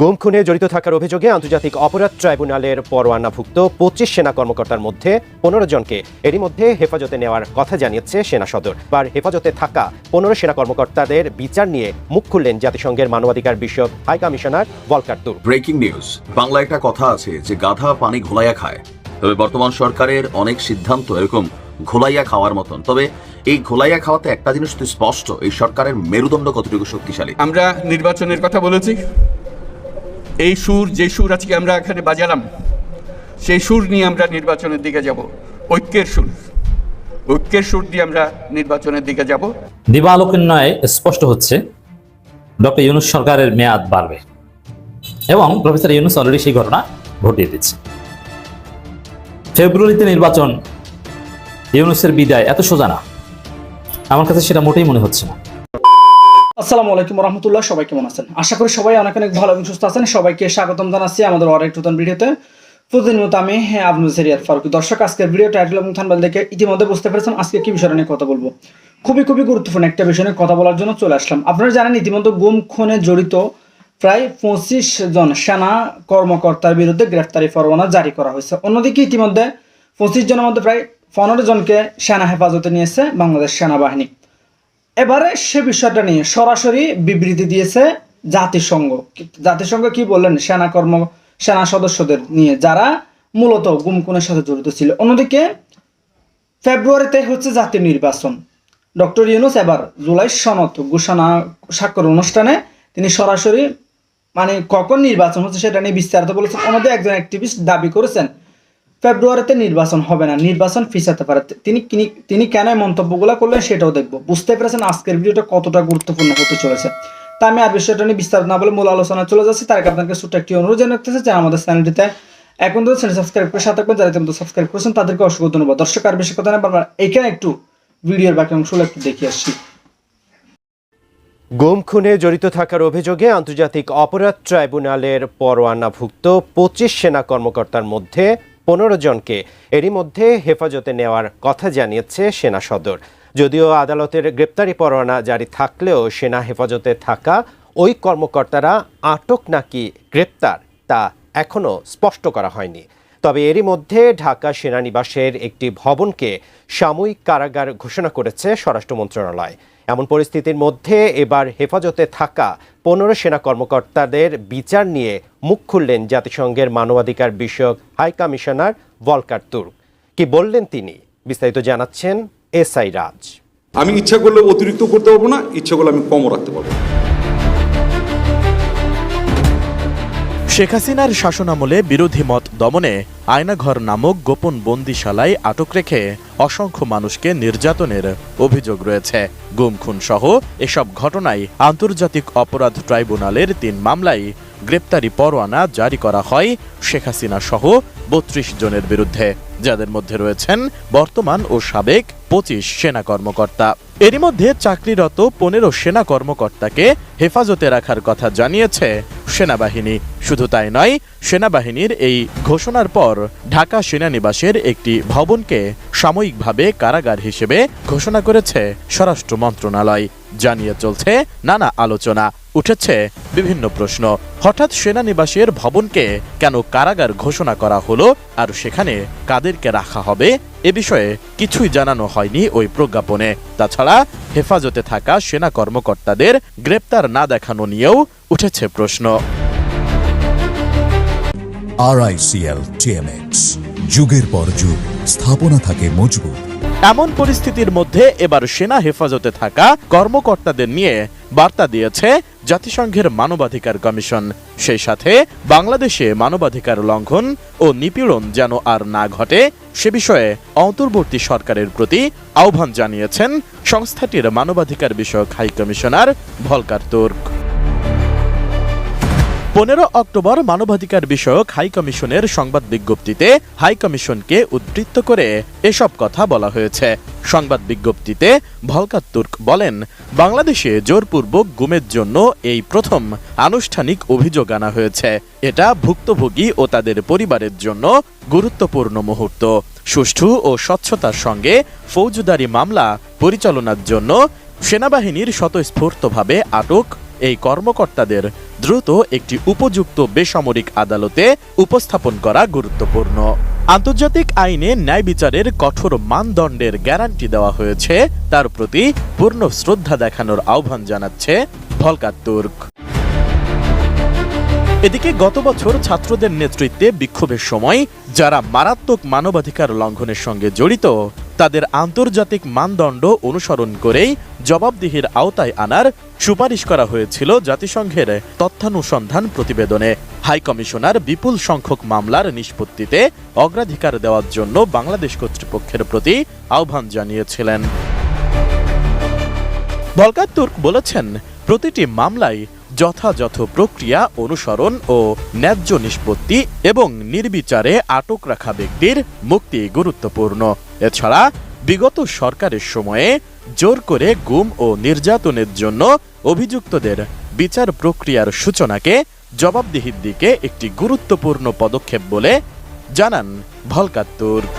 গুম খুনে জড়িত থাকার অভিযোগে আন্তর্জাতিক অপরাধ ট্রাইব্যুনালের পরোয়ানাভুক্ত পঁচিশ সেনা কর্মকর্তার মধ্যে পনেরো জনকে এরই মধ্যে হেফাজতে নেওয়ার কথা জানিয়েছে সেনা সদর। বার হেফাজতে থাকা পনেরো সেনা কর্মকর্তাদের বিচার নিয়ে মুখ খুললেন জাতিসংঘের মানবাধিকার বিষয়ক high commissioner Volker Turk. Breaking news Bangla একটা কথা আছে যে গাধা পানি ঘোলাইয়া খায়। তবে বর্তমান সরকারের অনেক সিদ্ধান্ত এরকম ঘোলাইয়া খাওয়ার মতন। তবে এই ঘোলাইয়া খাওয়াতে একটা জিনিস তো স্পষ্ট এই সরকারের মেরুদণ্ড কতটুকু শক্তিশালী? আমরা নির্বাচনের কথা বলেছি। এই সুর, যে সুর আজকে আমরা এখানে বাজালাম, সেই সুর নিয়ে আমরা নির্বাচনের দিকে যাব। ঐক্যের সুর। ঐক্যের সুর দিয়ে আমরা নির্বাচনের দিকে যাব। দিবালোকের নয় স্পষ্ট হচ্ছে, ডক্টর ইউনুস সরকারের মেয়াদ বাড়বে এবং প্রফেসর ইউনুস অলরেডি সেই ঘটনা ঘটিয়ে দিচ্ছে। ফেব্রুয়ারিতে নির্বাচন ইউনুসের বিদায় এত সোজা না। আমার কাছে সেটা মোটেই মনে হচ্ছে না। আসসালামু আলাইকুম রহমতুল্লাহ সবাই কেমন আছেন? আশা করি সবাই অনেক অনেক ভালো এবং সুস্থ আছেন। সবাইকে স্বাগতম জানাচ্ছি আমাদের অনেক নতুন ভিডিওতে। প্রতিদিন মতো আমি হ্যাঁ, আব্দুল সেরিয়াদ ফারুক। দর্শক আজকের ভিডিও টাইটেল এবং থানবাল দেখে ইতিমধ্যে বুঝতে পেরেছেন আজকে কি বিষয় নিয়ে কথা বলব। খুবই খুবই গুরুত্বপূর্ণ একটা বিষয় নিয়ে কথা বলার জন্য চলে আসলাম। আপনারা জানেন ইতিমধ্যে গুম খুনে জড়িত প্রায় পঁচিশ জন সেনা কর্মকর্তার বিরুদ্ধে গ্রেফতারি পরোয়ানা জারি করা হয়েছে। অন্যদিকে ইতিমধ্যে পঁচিশ জনের মধ্যে প্রায় পনেরো জনকে সেনা হেফাজতে নিয়েছে বাংলাদেশ সেনাবাহিনী। এবারে সে বিষয়টা নিয়ে সরাসরি বিবৃতি দিয়েছে জাতিসংঘ। জাতিসংঘ কি বললেন? সেনা কর্ম, সেনা সদস্যদের নিয়ে যারা মূলত গুমকুনের সাথে জড়িত ছিল। অন্যদিকে ফেব্রুয়ারিতে হচ্ছে জাতীয় নির্বাচন। ডক্টর ইউনুস এবার জুলাই সনদ ঘোষণা, স্বাক্ষর অনুষ্ঠানে তিনি সরাসরি মানে কখন নির্বাচন হচ্ছে সেটা নিয়ে বিস্তারিত বলেছেন। অন্যদিকে একজন অ্যাক্টিভিস্ট দাবি করেছেন ফেব্রুয়ারিতে নির্বাচন হবে না, নির্বাচন ফিসাতে পারে। তিনি তিনি কেন মন্তব্যগুলো করলেন সেটাও দেখব। বুঝতে পেরেছেন আজকের ভিডিওটা কতটা গুরুত্বপূর্ণ হতে চলেছে। তা আমি আর বিষয়টা নিয়ে বিস্তারিত না বলে মূল আলোচনা চলে যাচ্ছি। তার আপনাকে ছোট্ট একটি অনুরোধ জানাতেছে যে আমাদের চ্যানেলটিতে এখন তো চ্যানেল সাবস্ক্রাইব করে সাথে যারা ইতিমধ্যে সাবস্ক্রাইব করেছেন, তাদেরকে অসংখ্য ধন্যবাদ। দর্শক, আর বেশি কথা না এখানে একটু ভিডিওর বাকি অংশগুলো একটু দেখে আসছি গুম খুনে জড়িত থাকার অভিযোগে আন্তর্জাতিক অপরাধ ট্রাইব্যুনালের পরোয়ানাভুক্ত পঁচিশ সেনা কর্মকর্তার মধ্যে পনেরো জনকে এরই মধ্যে হেফাজতে নেওয়ার কথা জানিয়েছে সেনা সদর। যদিও আদালতের গ্রেপ্তারি পরোয়ানা জারি থাকলেও সেনা হেফাজতে থাকা ওই কর্মকর্তারা আটক নাকি গ্রেপ্তার তা এখনও স্পষ্ট করা হয়নি। তবে এরই মধ্যে ঢাকা সেনানিবাসের একটি ভবনকে সাময়িক কারাগার ঘোষণা করেছে স্বরাষ্ট্র মন্ত্রণালয়। এমন পরিস্থিতির মধ্যে এবার হেফাজতে থাকা পনেরো সেনা কর্মকর্তাদের বিচার নিয়ে মুখ খুললেন জাতিসংঘের মানবাধিকার বিষয়ক হাই কমিশনার ভলকার তুর্ক। কি বললেন তিনি? বিস্তারিত জানাচ্ছেন এস আই রাজ। আমি ইচ্ছা করলে অতিরিক্ত করতে পারব না, ইচ্ছা করলে আমি কমও রাখতে পারব। শেখ হাসিনার শাসনামলে বিরোধী মত দমনে আয়নাঘর নামক গোপন বন্দিশালায় আটক রেখে অসংখ্য মানুষকে নির্যাতনের অভিযোগ রয়েছে। গুম খুন সহ এসব ঘটনায় আন্তর্জাতিক অপরাধ ট্রাইব্যুনালের তিন মামলায় গ্রেপ্তারি পরোয়ানা জারি করা হয় শেখ হাসিনা সহ বত্রিশ জনের বিরুদ্ধে, যাদের মধ্যে রয়েছেন বর্তমান ও সাবেক পঁচিশ সেনা কর্মকর্তা। এরই মধ্যে চাকরিরত পনেরো সেনা কর্মকর্তাকে হেফাজতে রাখার কথা জানিয়েছে সেনাবাহিনী। শুধু তাই নয়, সেনাবাহিনীর এই ঘোষণার পর ঢাকা সেনানিবাসের একটি ভবনকে সাময়িকভাবে কারাগার হিসেবে ঘোষণা করেছে স্বরাষ্ট্র মন্ত্রণালয়। জানিয়ে চলছে নানা আলোচনা। উঠেছে বিভিন্ন প্রশ্ন। হঠাৎ সেনানিবাসের ভবনকে কেন কারাগার ঘোষণা করা হলো আর সেখানে কাদেরকে রাখা হবে এ বিষয়ে কিছুই জানানো হয়নি ওই প্রজ্ঞাপনে। তাছাড়া হেফাজতে থাকা সেনা কর্মকর্তাদের গ্রেপ্তার না দেখানো নিয়েও উঠেছে প্রশ্ন। আরআইসিএল টিএমএক্স যুগের পর যুগ স্থাপনা থাকে মজবুত। এমন পরিস্থিতির মধ্যে এবার সেনা হেফাজতে থাকা কর্মকর্তাদের নিয়ে বার্তা দিয়েছে জাতিসংঘের মানবাধিকার কমিশন। সেই সাথে বাংলাদেশে মানবাধিকার লঙ্ঘন ও নিপীড়ন যেন আর না ঘটে, সে বিষয়ে অন্তর্বর্তী সরকারের প্রতি আহ্বান জানিয়েছেন সংস্থাটির মানবাধিকার বিষয়ক হাই কমিশনার ভলকার তুর্ক। পনেরো অক্টোবর মানবাধিকার বিষয়ক হাই কমিশনের সংবাদ বিজ্ঞপ্তিতে হাই কমিশনকে উদ্ধৃত করে এসব কথা বলা হয়েছে। সংবাদ বিজ্ঞপ্তিতে ভলকাত তুর্ক বলেন, বাংলাদেশে জোরপূর্বক গুমের জন্য এই প্রথম আনুষ্ঠানিক অভিযোগ আনা হয়েছে। এটা ভুক্তভোগী ও তাদের পরিবারের জন্য গুরুত্বপূর্ণ মুহূর্ত। সুষ্ঠু ও স্বচ্ছতার সঙ্গে ফৌজদারি মামলা পরিচালনার জন্য সেনাবাহিনীর স্বতঃস্ফূর্তভাবে আটক এই কর্মকর্তাদের দ্রুত একটি উপযুক্ত বেসামরিক আদালতে উপস্থাপন করা গুরুত্বপূর্ণ। আন্তর্জাতিক আইনে ন্যায় বিচারের কঠোর মানদণ্ডের গ্যারান্টি দেওয়া হয়েছে, তার প্রতি পূর্ণ শ্রদ্ধা দেখানোর আহ্বান জানাচ্ছে ভলকার তুর্ক। এদিকে গত বছর ছাত্রদের নেতৃত্বে বিক্ষোভের সময় যারা মারাত্মক মানবাধিকার লঙ্ঘনের সঙ্গে জড়িত, তাদের আন্তর্জাতিক মানদণ্ড অনুসরণ করেই জবাবদিহির আওতায় আনার সুপারিশ করা হয়েছিল জাতিসংঘের তথ্যানুসন্ধান প্রতিবেদনে। হাই কমিশনার বিপুল সংখ্যক মামলার নিষ্পত্তিতে অগ্রাধিকার দেওয়ার জন্য বাংলাদেশ কর্তৃপক্ষের প্রতি আহ্বান জানিয়েছিলেন। ভলকার তুর্ক বলেছেন, প্রতিটি মামলায় যথাযথ প্রক্রিয়া, অনুসরণ ও ন্যায্য নিষ্পত্তি এবং নির্বিচারে আটক রাখা ব্যক্তির মুক্তি গুরুত্বপূর্ণ। এছাড়া বিগত সরকারের সময়ে জোর করে গুম ও নির্যাতনের জন্য অভিযুক্তদের বিচার প্রক্রিয়ার সূচনাকে জবাবদিহির দিকে একটি গুরুত্বপূর্ণ পদক্ষেপ বলে জানান Volker Turk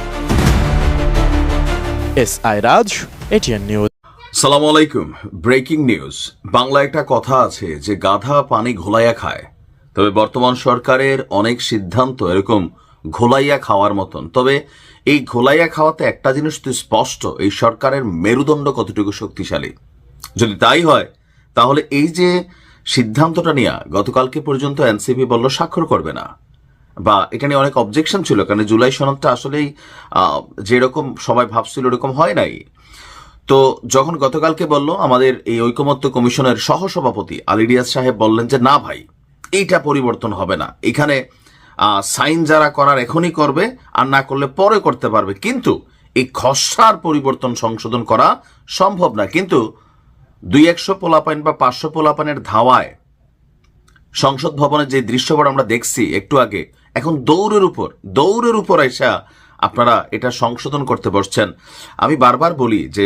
S I Raj, ATN news. সালাম আলাইকুম। Breaking news. বাংলা একটা কথা আছে যে গাধা পানি ঘোলাইয়া খায়। তবে বর্তমান সরকারের অনেক সিদ্ধান্ত এরকম ঘোলাইয়া খাওয়ার মতন। তবে এই ঘোলাইয়া খাওয়াতে একটা জিনিস তো স্পষ্ট, এই সরকারের মেরুদণ্ড কতটুকু শক্তিশালী? যদি তাই হয়, তাহলে এই যে সিদ্ধান্তটা নিয়ে, গতকালকে পর্যন্ত এনসিপি বলল স্বাক্ষর করবে না। বা এটা নিয়ে অনেক অবজেকশন ছিল, কারণ জুলাই সনদটা আসলেই যেরকম সবাই ভাবছিল এরকম হয় নাই। তো যখন গতকালকে বলল আমাদের এই ঐকমত্য কমিশনের সহসভাপতি আলিডিয়াস সাহেব বললেন যে, না ভাই, এইটা পরিবর্তন হবে না। এখানে সাইন যারা করার এখনই করবে, আর না করলে পরে করতে পারবে। কিন্তু এই খসড়ার পরিবর্তন সংশোধন করা সম্ভব না। কিন্তু দুই একশো পোলাপাইন বা পাঁচশো পোলাপানের ধাওয়ায় সংসদ ভবনের যে দৃশ্যপট আমরা দেখছি একটু আগে, এখন দৌড়ের উপর দৌড়ের উপর এসা আপনারা এটা সংশোধন করতে বসছেন। আমি বারবার বলি যে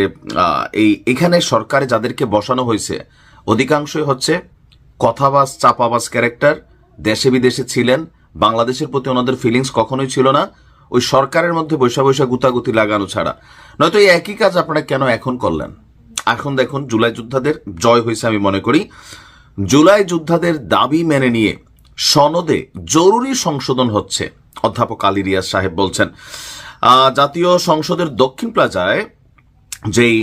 এই এখানে সরকারে যাদেরকে বসানো হয়েছে, অধিকাংশই হচ্ছে কথাবাস চাপাবাস ক্যারেক্টার দেশে বিদেশে ছিলেন বাংলাদেশের প্রতি ওনাদের ফিলিংস কখনোই ছিল না। ওই সরকারের মধ্যে বৈশা বৈশা গুতাগুতি লাগানো ছাড়া। নয়তো এই একই কাজ আপনারা কেন এখন করলেন? এখন দেখুন, জুলাই যোদ্ধাদের জয় হয়েছে আমি মনে করি। জুলাই যোদ্ধাদের দাবি মেনে নিয়ে সনদে জরুরি সংশোধন হচ্ছে, অধ্যাপক আলী রিয়াজ সাহেব বলছেন। জাতীয় সংসদের দক্ষিণ প্লাজায় যেই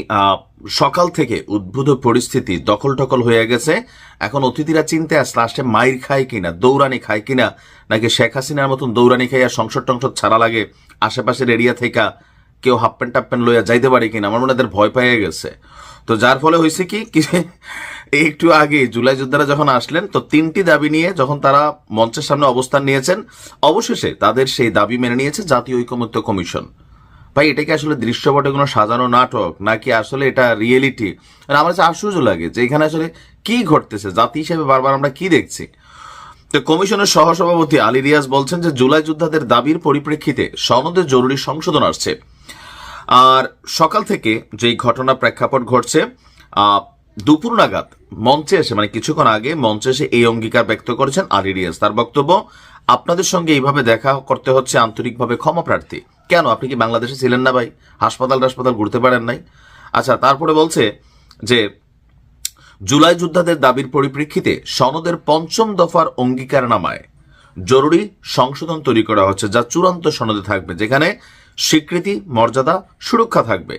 সকাল থেকে উদ্ভূত পরিস্থিতি দখল টকল হয়ে গেছে। এখন অতিথিরা চিনতে আস লাস্টে মাইর খায় কিনা, দৌড়ানি খায় কিনা, নাকি শেখ হাসিনার মতন দৌড়ানি খাইয়া সংসদ টংসদ ছাড়া লাগে, আশেপাশের এরিয়া থেকে কেউ হাফ প্যান্ট টাপ প্যান্ট লইয়া যাইতে পারে কিনা? আমার মনে হয় ভয় পেয়ে গেছে। তো যার ফলে হয়েছে কি একটু আগে জুলাই যোদ্ধারা যখন আসলেন, তো তিনটি দাবি নিয়ে যখন তারা মঞ্চের সামনে অবস্থান নিয়েছেন, অবশেষে তাদের সেই দাবি মেনে নিয়েছে জাতীয় ঐকমত্য কমিশন। ভাই, এটা কি আসলে দৃশ্যপটে কোনো সাজানো নাটক? নাকি আসলে এটা রিয়েলিটি আর আমার কাছে আশ্চর্য লাগে যে এখানে আসলে কি ঘটতেছে, জাতি হিসেবে বারবার আমরা কি দেখছি? তো কমিশনের সহসভাপতি আলী রিয়াজ বলছেন যে জুলাই যোদ্ধাদের দাবির পরিপ্রেক্ষিতে সনদে জরুরি সংশোধন আসছে। আর সকাল থেকে যেই ঘটনা প্রেক্ষাপট ঘটছে দুপুর নাগাদ মঞ্চে এসে মানে কিছুক্ষণ আগে মঞ্চে এসে এই অঙ্গীকার ব্যক্ত করেছেন রিয়াজ। তার বক্তব্য, আপনাদের সঙ্গে এইভাবে দেখা করতে হচ্ছে আন্তরিকভাবে ক্ষমা প্রার্থী। কেন? আপনি কি বাংলাদেশে ছিলেন না ভাই? হাসপাতাল হাসপাতাল ঘুরতে পারেন নাই? আচ্ছা তারপরে বলছে যে, জুলাই যোদ্ধাদের দাবির পরিপ্রেক্ষিতে সনদের পঞ্চম দফার অঙ্গীকার নামায় জরুরি সংশোধন তৈরি করা হচ্ছে, যা চূড়ান্ত সনদে থাকবে, যেখানে স্বীকৃতি, মর্যাদা, সুরক্ষা থাকবে।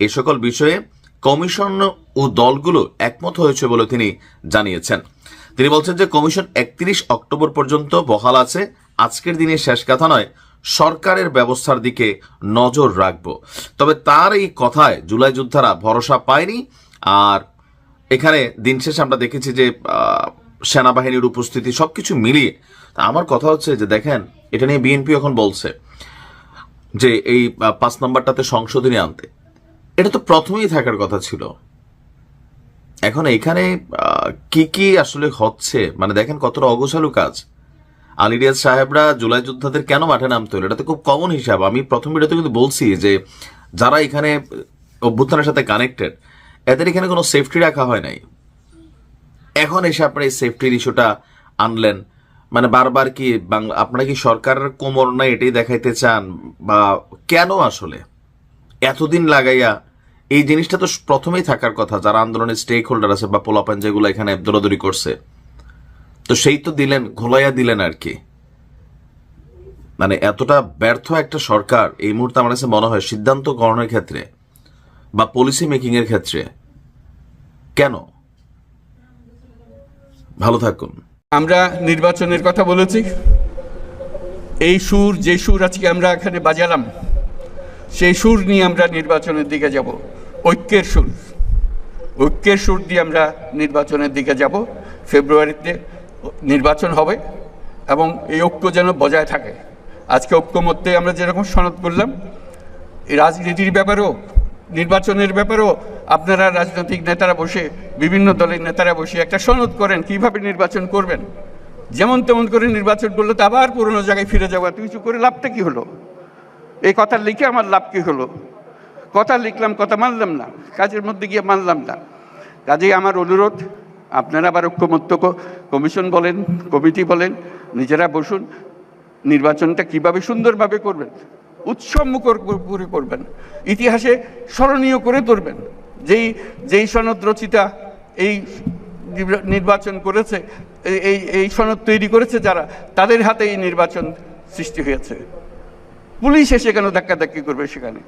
এ সকল বিষয়ে কমিশন ও দলগুলো একমত হয়েছে বলে তিনি জানিয়েছেন। তিনি বলছেন যে কমিশন একত্রিশ অক্টোবর পর্যন্ত বহাল আছে। আজকের দিনে শেষ কথা নয়, সরকারের ব্যবস্থার দিকে নজর রাখব। তবে তার এই কথায় জুলাই যোদ্ধারা ভরসা পায়নি। আর এখানে দিন শেষে আমরা দেখেছি যে সেনাবাহিনীর উপস্থিতি সবকিছু মিলিয়ে আমার কথা হচ্ছে যে দেখেন, এটা নিয়ে বিএনপি এখন বলছে যে এই পাঁচ নম্বরটাতে সংশোধনী আনতে। এটা তো প্রথমেই থাকার কথা ছিল। এখন এখানে কি কি আসলে হচ্ছে? মানে দেখেন কতটা অগোছালু কাজ। আলিরিয়াজ সাহেবরা জুলাই যোদ্ধাদের কেন মাঠে নামতে হলো? এটা তো খুব কমন হিসাব। আমি প্রথম ভিডিওতে কিন্তু বলছি যে, যারা এখানে অভ্যুত্থানের সাথে কানেক্টেড এদের এখানে কোনো সেফটি রাখা হয় নাই। এখন এসে আপনারা এই সেফটির ইস্যুটা আনলেন। মানে বারবার কি বাংলা আপনারা কি সরকারের কোমর নাই এটাই দেখাইতে চান? বা কেন আসলে? এতদিন লাগাইয়া এই জিনিসটা তো প্রথমেই থাকার কথা, যারা আন্দোলনের স্টেক হোল্ডার আছে বা পোলাপান যেগুলো এখানে দৌড়াদৌড়ি করছে। তো সেই তো দিলেন, ঘোলাইয়া দিলেন আর কি। মানে এতটা ব্যর্থ একটা সরকার, এই মুহূর্তে আমার কাছে মনে হয় সিদ্ধান্ত গ্রহণের ক্ষেত্রে বা পলিসি মেকিং এর ক্ষেত্রে। কেন? ভালো থাকুন। আমরা নির্বাচনের কথা বলেছি। এই সুর, যে সুর আজকে আমরা এখানে বাজালাম সেই সুর নিয়ে আমরা নির্বাচনের দিকে যাব, ঐক্যের সুর। ঐক্যের সুর দিয়ে আমরা নির্বাচনের দিকে যাব, ফেব্রুয়ারিতে নির্বাচন হবে এবং এই ঐক্য যেন বজায় থাকে। আজকে ঐক্যমত্যে আমরা যেরকম সনদ করলাম রাজনীতির ব্যাপারেও, নির্বাচনের ব্যাপারেও, আপনারা রাজনৈতিক নেতারা বসে, বিভিন্ন দলের নেতারা বসে একটা সনদ করেন, কীভাবে নির্বাচন করবেন? যেমন তেমন করে নির্বাচন করলে তো আবার পুরনো জায়গায় ফিরে যাওয়া কিছু করে লাভটা কী হলো? এই কথা লিখে আমার লাভ কি হলো? কথা লিখলাম, কথা মানলাম না। কাজের মধ্যে গিয়ে মানলাম না। কাজেই আমার অনুরোধ, আপনারা আবার ঐক্যমত্য কমিশন বলেন, কমিটি বলেন, নিজেরা বসুন, নির্বাচনটা কীভাবে সুন্দরভাবে করবেন, উৎসব মুখর করে করবেন, ইতিহাসে স্মরণীয় করে তুলবেন যেই যেই সনদ রচিতা এই নির্বাচন করেছে এই এই সনদ তৈরি করেছে যারা, তাদের হাতে এই নির্বাচন সৃষ্টি হয়েছে। পুলিশ এসে কেন ধাক্কাধাক্কি করবে সেখানে?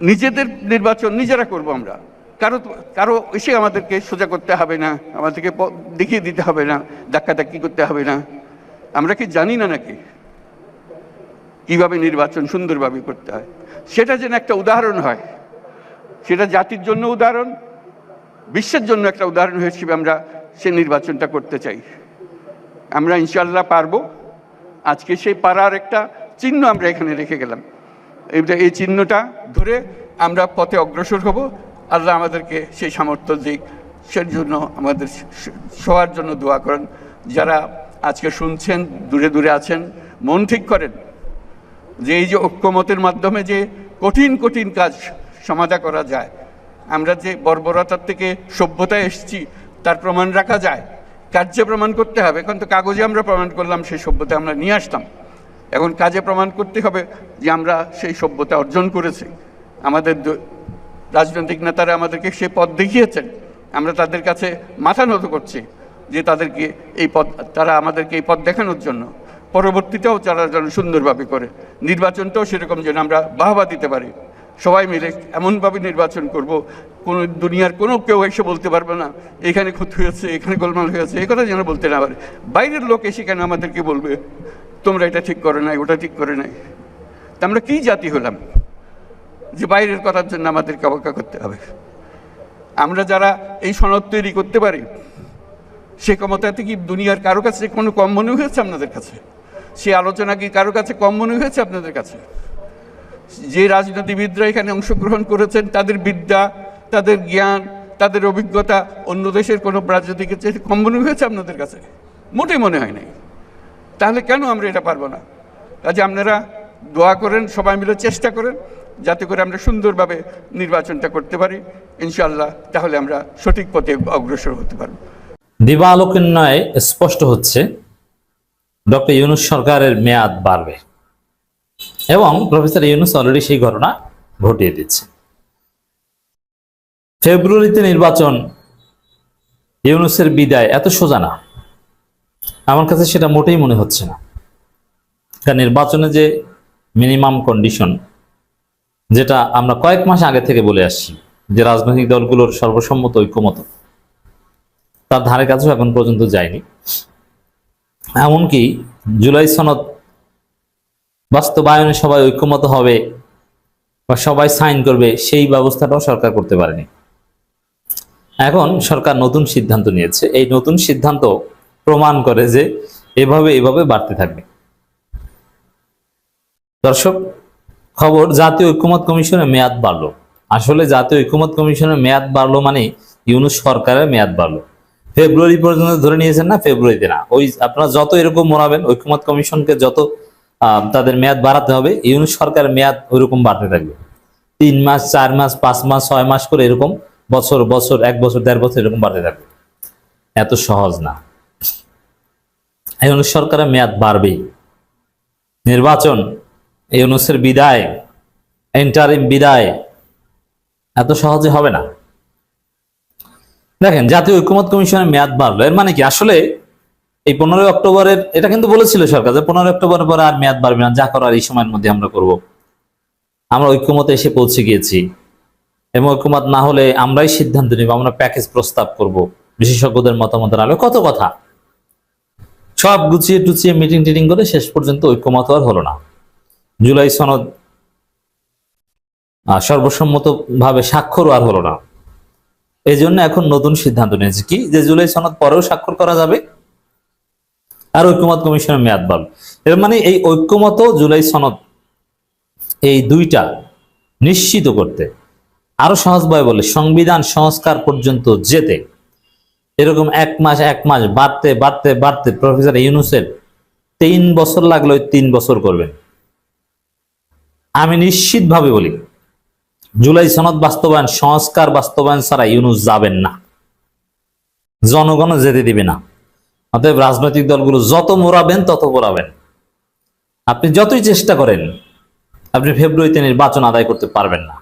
নিজেদের নির্বাচন নিজেরা করব আমরা। কারও কারও এসে আমাদেরকে সোজা করতে হবে না, আমাদেরকে দেখিয়ে দিতে হবে না, ধাক্কাধাক্কি করতে হবে না। আমরা কি জানি না নাকি কীভাবে নির্বাচন সুন্দরভাবে করতে হয়? সেটা যেন একটা উদাহরণ হয়। সেটা জাতির জন্য উদাহরণ, বিশ্বের জন্য একটা উদাহরণ হিসেবে আমরা সে নির্বাচনটা করতে চাই। আমরা ইনশাল্লাহ পারব। আজকে সেই পাড়ার একটা চিহ্ন আমরা এখানে রেখে গেলাম। এই চিহ্নটা ধরে আমরা পথে অগ্রসর হব। আল্লাহ আমাদেরকে সেই সামর্থ্য দিক, সেই জন্য আমাদের সবার জন্য দোয়া করেন। যারা আজকে শুনছেন, দূরে দূরে আছেন, মন ঠিক করেন যে এই যে ঐক্যমতের মাধ্যমে যে কঠিন কঠিন কাজ সমাধা করা যায়, আমরা যে বর্বরতার থেকে সভ্যতায় এসেছি, তার প্রমাণ রাখা যায়। কার্যে প্রমাণ করতে হবে। এখন তো কাগজে আমরা প্রমাণ করলাম সেই সভ্যতা আমরা নিয়ে আসতাম। এখন কাজে প্রমাণ করতে হবে যে আমরা সেই সভ্যতা অর্জন করেছি। আমাদের রাজনৈতিক নেতারা আমাদেরকে সে পথ দেখিয়েছেন। আমরা তাদের কাছে মাথা নত করছি যে তাদেরকে এই পথ, তারা আমাদেরকে এই পথ দেখানোর জন্য, পরবর্তীতেও তারা যেন সুন্দরভাবে করে। নির্বাচনটাও সেরকম যেন আমরা বাহবা দিতে পারি। সবাই মিলে এমনভাবে নির্বাচন করব, কোনো দুনিয়ার কোনো কেউ এসে বলতে পারবে না, এখানে ক্ষতি হয়েছে, এখানে গোলমাল হয়েছে, এই কথা যেন বলতে না পারে। বাইরের লোক এসে কেন আমাদেরকে বলবে, তোমরা এটা ঠিক করে নাই, ওটা ঠিক করে নাই? তা আমরা কী জাতি হলাম? যে বাইরের কথার জন্য আমাদেরকে অপেক্ষা করতে হবে। আমরা যারা এই সনদ তৈরি করতে পারি, সে ক্ষমতাতে কি দুনিয়ার কারও কাছে কোনো কম মনে হয়েছে আপনাদের কাছে? সে আলোচনা কি কারও কাছে কম মনে হয়েছে আপনাদের কাছে? যে রাজনীতিবিদরা এখানে অংশগ্রহণ করেছেন, তাদের বিদ্যা, তাদের জ্ঞান, তাদের অভিজ্ঞতা অন্য দেশের কোনো রাজনীতিকের চেয়ে কম মনে হয়েছে আপনাদের কাছে? মোটেই মনে হয় নাই। তাহলে কেন আমরা এটা পারব না? কাজে আপনারা দোয়া করেন, সবাই মিলে চেষ্টা করেন, যাতে করে আমরা সুন্দরভাবে নির্বাচনটা করতে পারি। ইনশাল্লাহ তাহলে আমরা সঠিক পথে অগ্রসর হতে পারব। দিবালোকন্যায় স্পষ্ট হচ্ছে, ডক্টর ইউনুস সরকারের মেয়াদ বাড়বে। এবং প্রফেসর ইউনুস অলরেডি সেই ঘটনা ঘটিয়ে দিচ্ছে। ফেব্রুয়ারিতে নির্বাচন, ইউনুসের বিদায়, এত সোজা না। আমার কাছে সেটা মোটেই মনে হচ্ছে না। কারণ নির্বাচনে যে মিনিমাম কন্ডিশন যেটা আমরা কয়েক মাস আগে থেকে বলে আসছি, যে রাজনৈতিক দলগুলোর সর্বসম্মত ঐক্যমত, তার ধারে কাছেও এখন পর্যন্ত যায়নি। এমনকি জুলাই সনদ বাস্তবায়নে সবাই ঐক্যমত হবে বা সবাই সাইন করবে, সেই ব্যবস্থাটাও সরকার করতে পারেনি। এখন সরকার নতুন সিদ্ধান্ত নিয়েছে। এই নতুন সিদ্ধান্ত প্রমাণ করে যে এভাবে এভাবে বাড়তে থাকবে। দর্শক, খবর, জাতীয় ঐক্যমত কমিশনের মেয়াদ বাড়লো। আসলে জাতীয় ঐক্যমত কমিশনের মেয়াদ বাড়লো মানে ইউনুস সরকারের মেয়াদ বাড়লো। ফেব্রুয়ারি পর্যন্ত ধরে নিয়েছেন না? ফেব্রুয়ারিতে না। ওই আপনারা যত এরকম মরাবেন ঐক্যমত কমিশনকে যত তাদের মেয়াদ বাড়াতে হবে। ইউনুস সরকারের মেয়াদ ওইরকম বাড়তে থাকবে। তিন মাস, চার মাস, পাঁচ মাস, ছয় মাস করে এরকম বছর বছর, এক বছর, দেড় বছর এরকম বাড়তে থাকবে। এত সহজ না। ইউনুস সরকারের মেয়াদ বাড়বেই। নির্বাচন, ইউনুসের বিদায় এন্টারিম বিদায়, এত সহজে হবে না। দেখেন, জাতীয় ঐক্যমত কমিশনের মেয়াদ বাড়লো। এর মানে কি? আসলে এই পনেরোই অক্টোবরের, এটা কিন্তু বলেছিল সরকার যে পনেরোই অক্টোবরের পরে আর মেয়াদ বাড়বে না, যা করার এই সময়ের মধ্যে আমরা করব। আমরা ঐক্যমতে এসে পৌঁছে গিয়েছি। এবং ঐক্যমত না হলে আমরাই সিদ্ধান্ত নিব, আমরা প্যাকেজ প্রস্তাব করব, বিশেষজ্ঞদের মতামতের আলো কত কথা। সব গুছিয়ে টুচিয়ে মিটিং টিটিং করে শেষ পর্যন্ত ঐক্যমত আর হলো না। জুলাই সনদ সর্বসম্মতভাবে স্বাক্ষরও আর হলো না। এই জন্য এখন নতুন সিদ্ধান্ত নিয়েছে। কি? যে জুলাই সনদ পরেও স্বাক্ষর করা যাবে আর ঐক্যমত কমিশনের মেয়াদ বাড়ল এর মানে এই ঐক্যমত জুলাই সনদ এই দুইটা নিশ্চিত করতে, আরও সহজভাবে বলে, সংবিধান সংস্কার পর্যন্ত যেতে। এরকম এক মাস এক মাস বাড়তে বাড়তে বাড়তে প্রফেসর ইউনুসের তিন বছর লাগল তিন বছর করবেন। আমি নিশ্চিতভাবে বলি, জুলাই সনদ বাস্তবায়ন, সংস্কার বাস্তবায়ন ছাড়া ইউনুস যাবেন না। জনগণ যেতে দিবে না। অতএব রাজনৈতিক দলগুলো যত মোড়াবেন, তত মোড়াবেন। আপনি যতই চেষ্টা করেন, আপনি ফেব্রুয়ারিতে নির্বাচন আদায় করতে পারবেন না।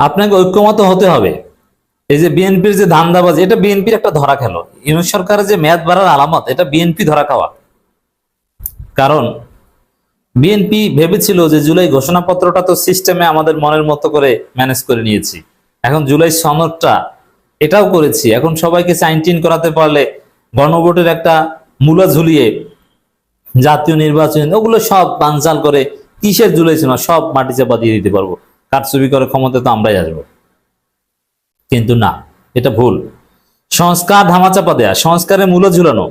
আপনাকে ঐক্যমত হতে হবে। এই যে বিএনপির যে ধান্দাবাজ, এটা বিএনপির একটা ধরা খেলো। ইউনুস সরকারের যে মেয়াদ বাড়ার আলামত, এটা বিএনপি ধরা খাওয়া। কারণ বিএনপি ভেবেছিল যে জুলাই ঘোষণাপত্রটা তো সিস্টেমে আমাদের মনের মতো করে ম্যানেজ করে নিয়েছি। এখন জুলাই সনদটা এটাও করেছি। এখন সবাইকে সাইন টিন করাতে পারলে গণভোটের একটা মূলা ঝুলিয়ে জাতীয় নির্বাচন, ওগুলো সব বানচাল করে কিসের জুলাই ছিল সব মাটি চাপা দিয়ে দিতে পারব। কারচুপি করে ক্ষমতা তো আমরাই আসব। কিন্তু না, এটা ভুল। সংস্কার ধামাচাপা দেয়া, সংস্কারের মূল্য ঝুলানো,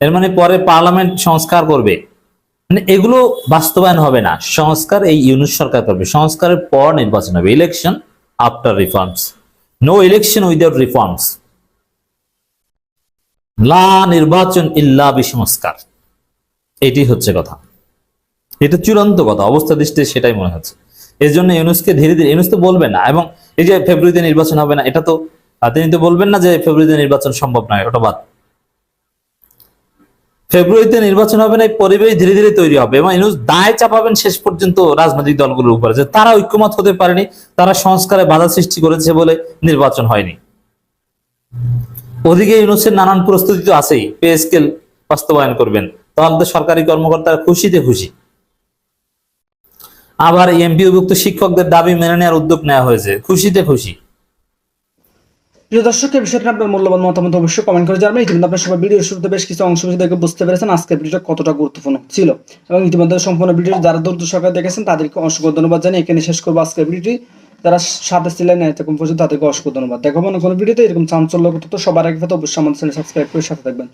এর মানে পরে পার্লামেন্ট সংস্কার করবে। মানে এগুলো বাস্তবায়ন হবে না। সংস্কার এই ইউনুস সরকার করবে, সংস্কারের পর নির্বাচন হবে। Election after reforms no election without reforms লা নির্বাচন ইল্লা বিসংস্কার এটি হচ্ছে কথা। এটা চূড়ান্ত কথা, অবস্থা দৃষ্টি সেটাই মনে হচ্ছে। এর জন্য ইউনুসকে ধীরে ধীরে, ইউনুস তো বলবেন না, এবং এই যে ফেব্রুয়ারিতে নির্বাচন হবে না, এটা তো তিনি তো বলবেন না যে ফেব্রুয়ারিতে নির্বাচন সম্ভব নয়, ওটা বাদ। ফেব্রুয়ারিতে নির্বাচন হবে না, এই পরিবেশ ধীরে ধীরে তৈরি হবে। এবং ইউনুস দায় চাপাবেন শেষ পর্যন্ত রাজনৈতিক দলগুলোর উপরে যে তারা ঐক্যমত হতে পারেনি, তারা সংস্কারে বাধা সৃষ্টি করেছে বলে নির্বাচন হয়নি। ওদিকে ইউনুসের নানান প্রস্তুতি তো আছেই পে স্কেল বাস্তবায়ন করবেন। তাহলে তো সরকারি কর্মকর্তারা খুশিতে খুশি। আবার এমপিওভুক্ত শিক্ষকদের দাবি মেনে নেওয়ার উদ্যোগ নেওয়া হয়েছে, খুশিতে খুশি। প্রিয় দর্শক এই বিষয়টি আপনার মূল্যবান মতামত অবশ্যই কমেন্ট করে জানাবেন। ইতিমধ্যে আপনার সবাই ভিডিও শুরুতে বেশ কিছু অংশ দেখে বুঝতে পেরেছেন আজকের ভিডিওটা কতটা গুরুত্বপূর্ণ ছিল। এবং ইতিমধ্যে সম্পূর্ণ ভিডিও যারা দূর সরকার দেখেছেন, তাদেরকে অসংখ্য ধন্যবাদ জানিয়ে এখানে শেষ করব আজকের ভিডিওটি। যারা সাথে ছিলেন এরকম পর্যন্ত তাদেরকে অসংখ্য ধন্যবাদ। দেখাবো না কোনো ভিডিওতে। এরকম চাঞ্চল্য তো সবার আগে অবশ্যই আমাদের সাবস্ক্রাইব করে সাথে থাকবেন।